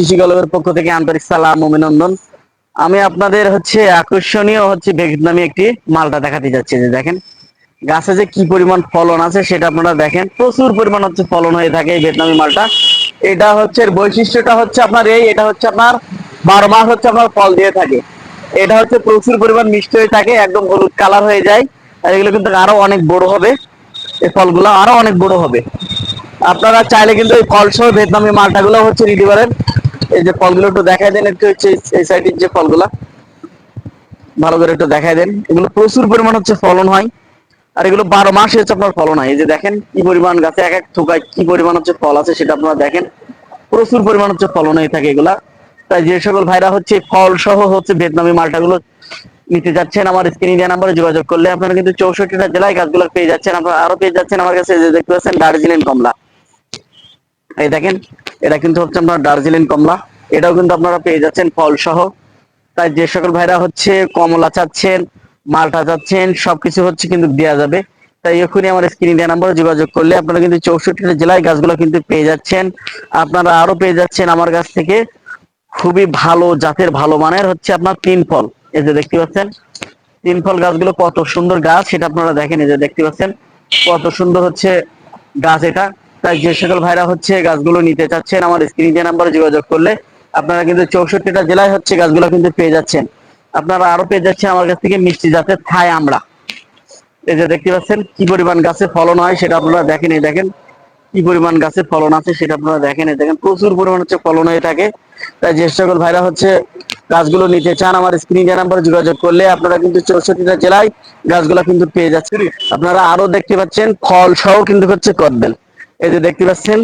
কৃষি গল্পের পক্ষ থেকে আন্তরিক সালাম অভিনন্দন। আমি আপনাদের হচ্ছে আকর্ষণীয় হচ্ছে ভিয়েতনামি একটি মালটা দেখাতে যাচ্ছি যে দেখেন। গাছে যে কি পরিমাণ ফলন আছে সেটা আপনারা দেখেন। প্রচুর পরিমাণ হচ্ছে ফলন হয়ে থাকে এই ভিয়েতনামি মালটা। এটা হচ্ছে বৈশিষ্ট্যটা হচ্ছে আপনার এই, এটা হচ্ছে আপনার বারো মাস হচ্ছে আপনার ফল দিয়ে থাকে। এটা হচ্ছে প্রচুর পরিমাণ মিষ্টি হয়ে থাকে, একদম হলুদ কালার হয়ে যায়। আর এগুলো কিন্তু আরও অনেক বড় হবে। এই ফলগুলো আরও অনেক বড় হবে। আপনারা চাইলে কিন্তু এই ফল সহ ভিয়েতনামি মালটাগুলো হচ্ছে নিতে পারেন। এই যে ফলগুলো একটু দেখাই দেন, একটু হচ্ছে এই- সাইডের যে ফলগুলা। ভালো করে একটু দেখাই দেন। এগুলো প্রচুর পরিমাণ হচ্ছে ফলন হয়। আর এগুলো বারো মাসে হচ্ছে আপনার ফলন হয়। এই যে দেখেন কি পরিমাণ গাছে এক এক থোকায় কি পরিমাণ হচ্ছে ফল আছে, সেটা আপনারা দেখেন। প্রচুর পরিমাণ হচ্ছে ফলন হয়ে থাকে এগুলা। তাই যে সকল ভাইরা হচ্ছে ফল সহ হচ্ছে ভিয়েতনামি মালটাগুলো নিতে যাচ্ছেন আমার স্ক্রিন ইন্ডিয়া নাম্বারে যোগাযোগ করলে আপনারা কিন্তু চৌষট্টিটা জেলায় গাছগুলো পেয়ে যাচ্ছেন। আপনারা আরও পেয়ে যাচ্ছেন আমার কাছে যে দেখতে পাচ্ছেন দার্জিলিং কমলা। এই দেখেন এটা কিন্তু হচ্ছে আপনার দার্জিলিং কমলা। এটাও কিন্তু আপনারা পেয়ে যাচ্ছেন ফল সহ তাই যে সকল ভাইরা হচ্ছে কমলা চাচ্ছেন, মালটা চাচ্ছেন, সবকিছু হচ্ছে কিন্তু দেওয়া যাবে। তাই এখনই আমার স্ক্রিন ইন্ডিয়া নাম্বারে যোগাযোগ করলে আপনারা কিন্তু চৌষট্টিটা জেলায় গাছগুলো কিন্তু পেয়ে যাচ্ছেন। আপনারা আরও পেয়ে যাচ্ছেন আমার কাছ থেকে খুবই ভালো জাতের, ভালো মানের হচ্ছে আপনার তিন ফল। এই যে দেখতে পাচ্ছেন, তিন ফল গাছগুলো কত সুন্দর গাছ, সেটা আপনারা দেখেন, এই যে দেখতে পাচ্ছেন, কত সুন্দর হচ্ছে গাছ এটা। তাই যে সকল ভাইরা হচ্ছে গাছগুলো নিতে চাচ্ছেন, আমার স্ক্রিন যে নাম্বারে যোগাযোগ করলে আপনারা কিন্তু চৌষট্টিটা জেলায় হচ্ছে গাছগুলো কিন্তু পেয়ে যাচ্ছেন। আপনারা আরও পেয়ে যাচ্ছেন আমার কাছ থেকে মিষ্টি জাতের থাই আমরা। এই যে দেখতে পাচ্ছেন, কি পরিমাণ গাছে ফলন হয় সেটা আপনারা দেখেন, এই দেখেন। কি পরিমাণ গাছে ফলন আছে সেটা আপনারা দেখেন, এই দেখেন। প্রচুর পরিমাণ হচ্ছে ফলন হয়ে থাকে। তাই যে সকল ভাইরা হচ্ছে গাছগুলো নিতে চান, আমার স্ক্রিন নাম্বারে যোগাযোগ করলে আপনারা কিন্তু চৌষট্টিটা জেলায় গাছগুলো কিন্তু পেয়ে যাচ্ছেন। আপনারা আরও দেখতে পাচ্ছেন, ফল সহ কিন্তু হচ্ছে কদবেল। এই যে দেখতে পাচ্ছেন,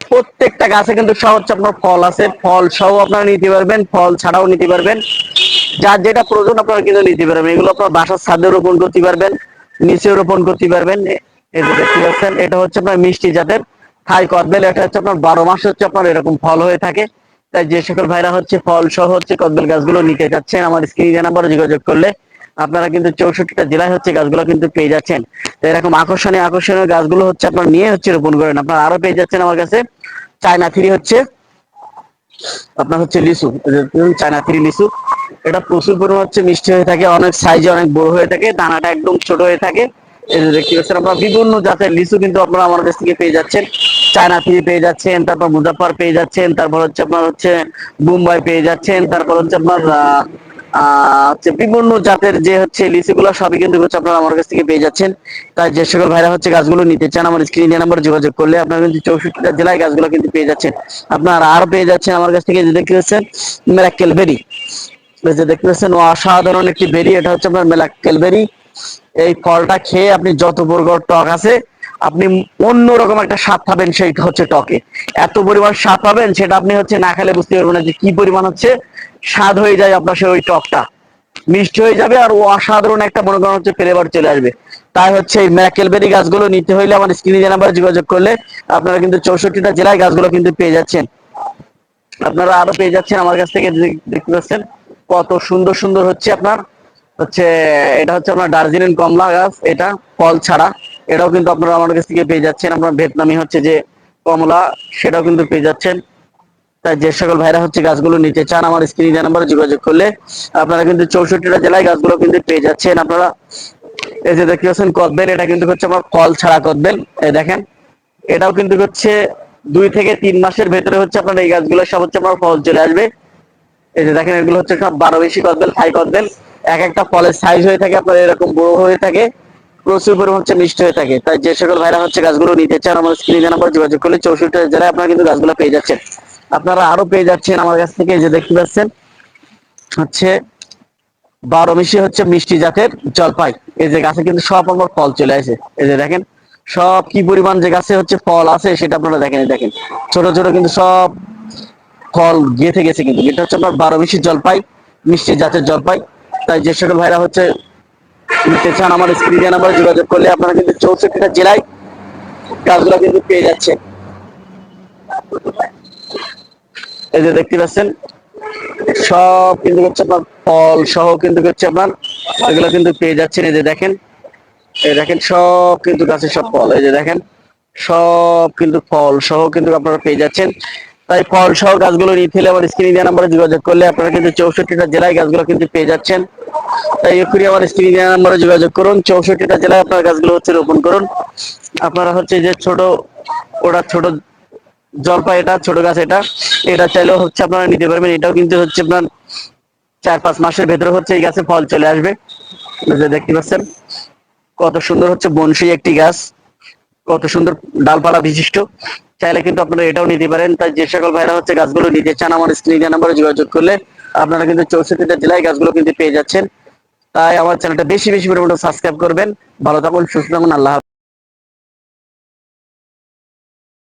প্রত্যেকটা গাছে কিন্তু সহ হচ্ছে আপনার ফল আছে। ফল সহ আপনারা নিতে পারবেন, ফল ছাড়াও নিতে পারবেন। যার যেটা প্রয়োজন আপনারা কিন্তু নিতে পারবেন। এগুলো আপনার বাসার ছাদে রোপণ করতে পারবেন, নিচে রোপণ করতে পারবেন। এই যে দেখতে পাচ্ছেন, এটা হচ্ছে আপনার মিষ্টি জাতের থাই কদবেল। এটা হচ্ছে আপনার বারো মাস হচ্ছে আপনার এরকম ফল হয়ে থাকে। তাই যে সকল ভাইরা হচ্ছে ফল সহ হচ্ছে কদবেল গাছগুলো নিতে যাচ্ছেন আমার স্ক্রিনে নাম্বারে যোগাযোগ করলে আপনারা কিন্তু চৌষট্টিটা জেলায় হচ্ছে গাছগুলো কিন্তু পেয়ে যাচ্ছেন। তো এরকম আকর্ষণীয় আকর্ষণীয় গাছগুলো হচ্ছে আপনার নিয়ে হচ্ছে রোপণ করেন। আপনারা আরও পেয়ে যাচ্ছেন আমার কাছে চায়না থ্রি হচ্ছে, আপনার হচ্ছে লিচু। চায়না থ্রি লিচু। এটা প্রচুর পরিমাণ হচ্ছে মিষ্টি হয়ে থাকে, অনেক সাইজে অনেক বড় হয়ে থাকে, দানাটা একদম ছোট হয়ে থাকে। দেখতে পাচ্ছেন আপনারা, বিভিন্ন জাতের লিচু কিন্তু আপনারা আমার কাছ থেকে পেয়ে যাচ্ছেন। চায়না থ্রি পেয়ে যাচ্ছেন, তারপর মুজাফর পেয়ে যাচ্ছেন, তারপর হচ্ছে আপনার হচ্ছে মুম্বাই পেয়ে যাচ্ছেন, তারপর হচ্ছে আপনার হচ্ছে বিভিন্ন জাতের যে হচ্ছে লিচুগুলো, সবই কিন্তু হচ্ছে আপনারা আমার কাছ থেকে পেয়ে যাচ্ছেন। তাই যে সকল ভাইরা হচ্ছে গাছগুলো নিতে চান, আমার স্ক্রিনে নাম্বার যোগাযোগ করলে আপনারা কিন্তু চৌষট্টিটা জেলায় গাছগুলো কিন্তু পেয়ে যাচ্ছেন। আপনারা আর পেয়ে যাচ্ছেন আমার কাছ থেকে যে দেখতে পাচ্ছেন মেরাক্কেল বেরি যে দেখতে পাচ্ছেন, অসাধারণ একটি বেরি, এটা হচ্ছে আপনার মেলাক্কেল বেরি এই ফলটা খেয়ে আপনি যত বর্গর টক আছে আপনি অন্যরকম একটা স্বাদ পাবেন সেই হচ্ছে টকে। এত পরিমাণ স্বাদ পাবেন সেটা আপনি হচ্ছে না খেলে বুঝতে পারবেন না যে কি পরিমাণ হচ্ছে। স্বাদ হয়ে যায় আপনার সেই ওই টকটা। মিষ্টি হয়ে যাবে আর অসাধারণ একটা মনে করেন হচ্ছে ফ্লেভার চলে আসবে। তাই হচ্ছে এই ম্যাকেলবেরি গাছগুলো নিতে হইলে আমার স্ক্রিনে নাম্বারে যোগাযোগ করলে আপনারা কিন্তু চৌষট্টিটা জেলায় গাছগুলো কিন্তু পেয়ে যাচ্ছেন। আপনারা আরও পেয়ে যাচ্ছেন আমার কাছ থেকে দেখতে পাচ্ছেন কত সুন্দর সুন্দর হচ্ছে আপনার হচ্ছে এটা হচ্ছে আপনার দার্জিলিং কমলা গাছ, এটা ফল ছাড়া। এটাও কিন্তু আপনারা আমার কাছ থেকে পেয়ে যাচ্ছেন। আপনার ভিয়েতনামি হচ্ছে যে কমলা, সেটাও কিন্তু পেয়ে যাচ্ছেন। তাই যে সকল ভাইরা হচ্ছে গাছগুলো নিতে চান, আমার স্ক্রিনে নাম্বারে যোগাযোগ করলে আপনারা কিন্তু চৌষট্টিটা জেলায় গাছগুলো কিন্তু পেয়ে যাচ্ছেন। আপনারা এই যে দেখতে পাচ্ছেন কদবেল, এটা কিন্তু হচ্ছে আমার ফল ছাড়া কদবেল। এই দেখেন, এটাও কিন্তু হচ্ছে দুই থেকে তিন মাসের ভেতরে হচ্ছে আপনার এই গাছগুলো সব হচ্ছে আপনার ফল চলে আসবে। এই যে দেখেন, এগুলো হচ্ছে সব বারো বেশি কদবেল, হাই কদবেল। এক একটা ফলের সাইজ হয়ে থাকে আপনার এরকম বড় হয়ে থাকে। প্রচুর পরিমাণ হচ্ছে মিষ্টি হয়ে থাকে। তাই যে সকল ভাইরা হচ্ছে গাছগুলো নিতে চান আমার স্ক্রিনে নাম্বার যোগাযোগ করলে চৌষট্টি জেলায় আপনারা কিন্তু গাছগুলো পেয়ে যাচ্ছেন। আপনারা আরও পেয়ে যাচ্ছেন আমার কাছ থেকে যে দেখতে পাচ্ছেন, হচ্ছে বারো মিশি হচ্ছে মিষ্টি জাতের জলপাই। এই যে গাছে কিন্তু সব আমার ফল চলে আসে। এই যে দেখেন, সব কি পরিমাণ যে গাছে হচ্ছে ফল আছে, সেটা আপনারা দেখেন দেখেন। ছোট ছোট কিন্তু সব ফল গেঁথে গেছে কিন্তু। এটা হচ্ছে আপনার বারো মিশি জলপাই, মিষ্টি জাতের জলপাই। তাই যে সকল ভাইরা হচ্ছে নিতে চান আমার স্ক্রিনে নাম্বারে যোগাযোগ করলে আপনারা কিন্তু চৌষট্টিটা জেলায় গাছগুলো কিন্তু পেয়ে যাচ্ছেন। এই যে দেখতে পাচ্ছেন, সব কিন্তু হচ্ছে আপনার ফল সহ কিন্তু হচ্ছে আপনার এগুলো কিন্তু পেয়ে যাচ্ছেন। এই যে দেখেন, এই দেখেন সব কিন্তু গাছে সব ফল, এই যে দেখেন, সব কিন্তু ফল সহ কিন্তু আপনারা পেয়ে যাচ্ছেন। তাই ফল সহ গাছগুলো নিতে হলে আমার স্ক্রিনে নাম্বারে যোগাযোগ করলে আপনারা কিন্তু চৌষট্টিটা জেলায় গাছগুলো কিন্তু পেয়ে যাচ্ছেন। এক্ষুনি আমার স্ক্রিনে নাম্বারে যোগাযোগ করুন। চৌষট্টিটা জেলায় আপনার গাছগুলো হচ্ছে রোপণ করুন। আপনারা হচ্ছে যে ছোট ওটা ছোট জলপাই এটা, ছোট গাছ এটা। এটা চাইলেও হচ্ছে আপনারা নিতে পারবেন। এটাও কিন্তু হচ্ছে আপনার চার পাঁচ মাসের ভেতরে হচ্ছে এই গাছে ফল চলে আসবে। দেখতে পাচ্ছেন, কত সুন্দর হচ্ছে বনশী একটি গাছ। কত সুন্দর ডালপালা বিশিষ্ট। চাইলে কিন্তু আপনারা এটাও নিতে পারেন। তাই যে সকল ভাইরা হচ্ছে গাছগুলো নিতে চান, আমার স্ক্রিনে নাম্বারে যোগাযোগ করলে আপনারা কিন্তু চৌষট্টিটা জেলায় গাছগুলো কিন্তু পেয়ে যাচ্ছেন। তাই আমার চ্যানেলটা বেশি বেশি পরিমাণে সাবস্ক্রাইব করবেন ভালো থাকুন সুস্থ থাকুন আল্লাহ।